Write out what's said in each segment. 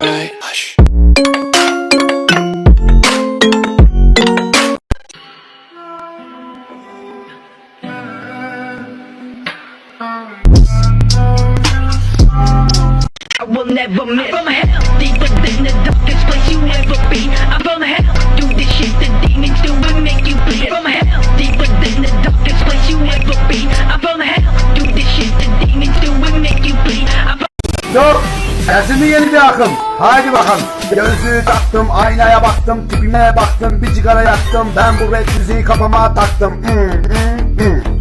I will never miss. Gelsin mi yeni bir akım? Haydi bakalım. Gözlüğü taktım, aynaya baktım, tipime baktım, bir sigara yaktım. Ben bu rap müziği kafama taktım. Hmm, hmm, hmm.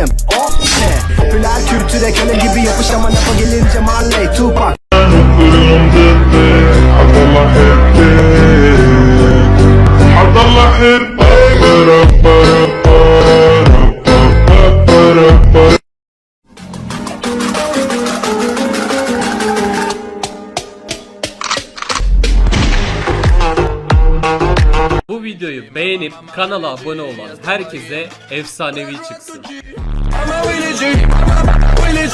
Larım o ne? Popüler kültüre köle gibi yapış ama lafa gelince Marley, Tupac Bu videoyu beğenip kanala abone olan herkese efsanevi çıksın. Maman, où il est où il est.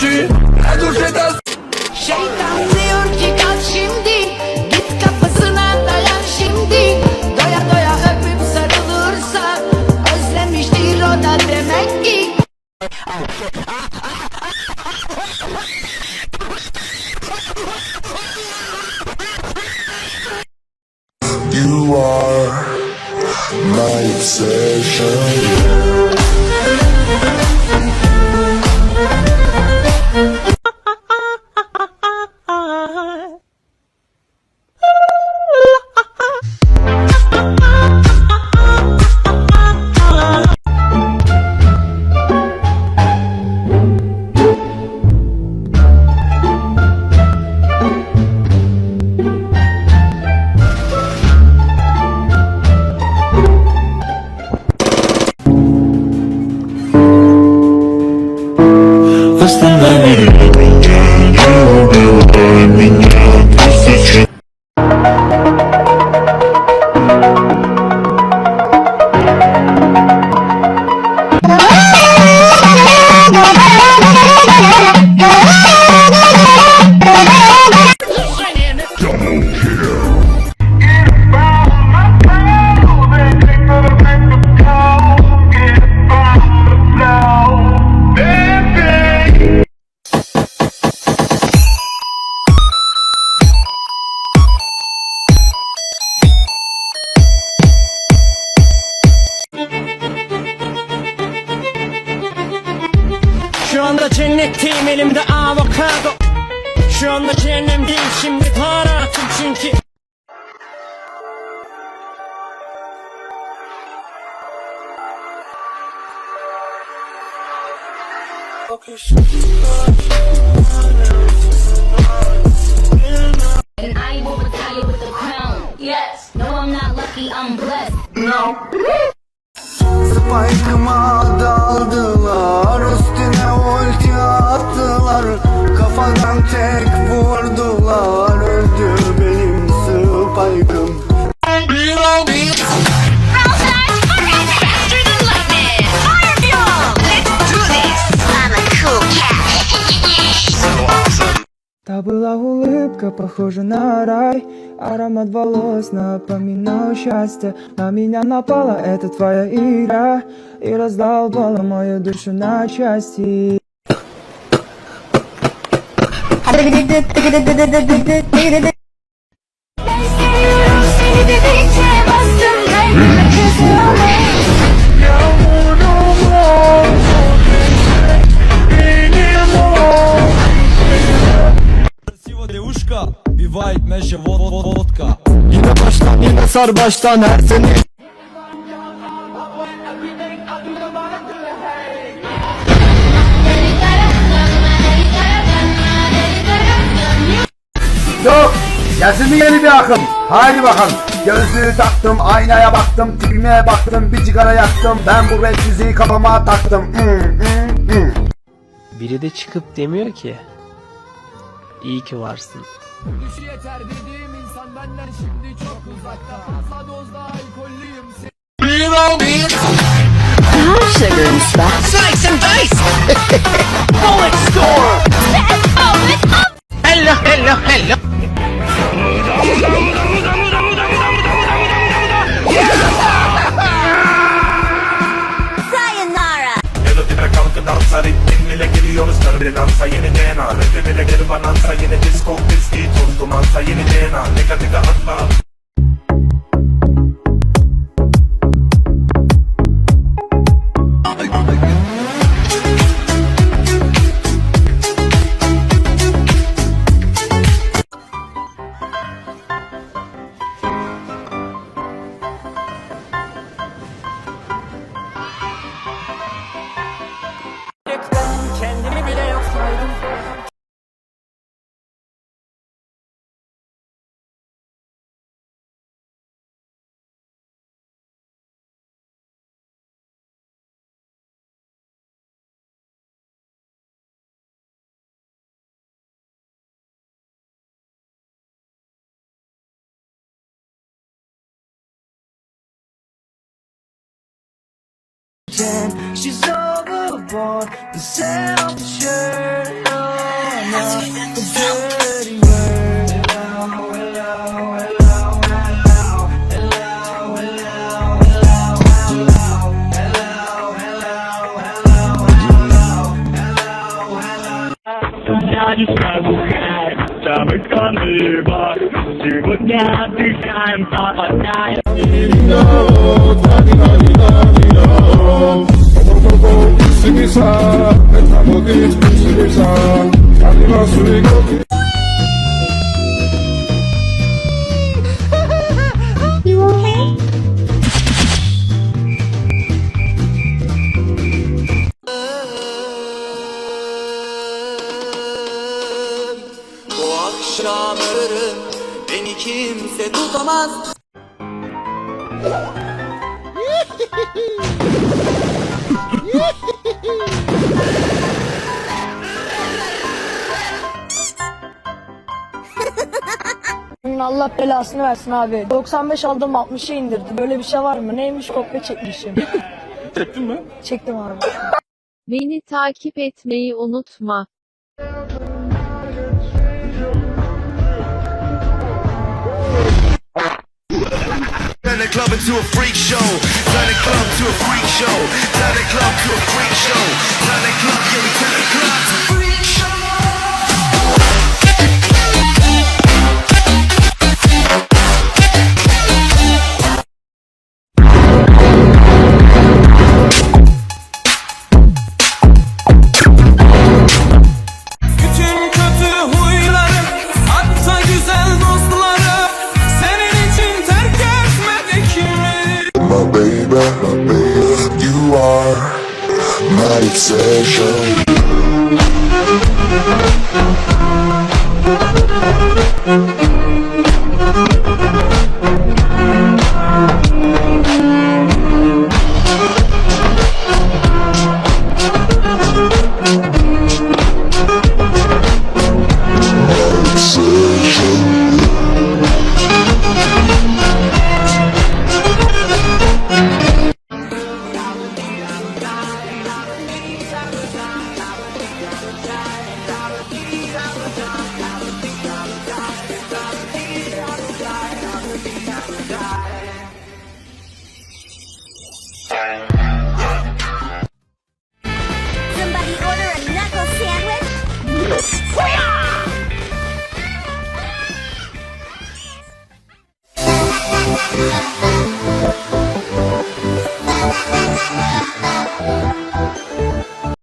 Anda cehennemdeyim şimdi para attım çünkü And I will retire with the crown Yes, no I'm not lucky, I'm blessed Spike'ıma daldılar, üstüne ulti attılar. Kafadan tek vurdular, öldü benim Spike'ım. Та была улыбка, похожа на рай. Аромат волос напоминал счастье. На меня напала эта твоя игра. И раздолбала мою душу на части девушка, бива White meşe vodka Yine baştan yine sar baştan her sene Yok. Gelsin mi yeni bir akım? Haydi bakalım. Gözlüğü taktım, aynaya baktım, tipime baktım, bir cigara yaktım. Ben bu red yüzüğü kafama taktım. Mm, mm, mm. Biri de çıkıp demiyor ki. İyi ki varsın. Düşü yeter dediğim insan benden şimdi çok uzakta. Fazla dozda alkollüyüm. Sugar and stuff. Hello, hello, hello! Dansa ritmin ile giriyoruz Kırbilansa yeni DNA Rapim ile geri banansa yeni disco pisti Toz dumansa yeni DNA Nika tika atla pretend she's overboard and self-assured. Oh, no, the dirty word. Hello, hello, hello. Now stomach on the box. You would not be time for a night. Sing me song, I'm looking, sing me song, I'm looking. Beni kimse tutamaz Allah belasını versin abi. 95 aldım 60'a indirdi. Böyle bir şey var mı? Neymiş kopya çekmişim. Çektin mi? Çektim abi. Beni takip etmeyi unutma. Turn the club into a freak show. Turn the club to a freak show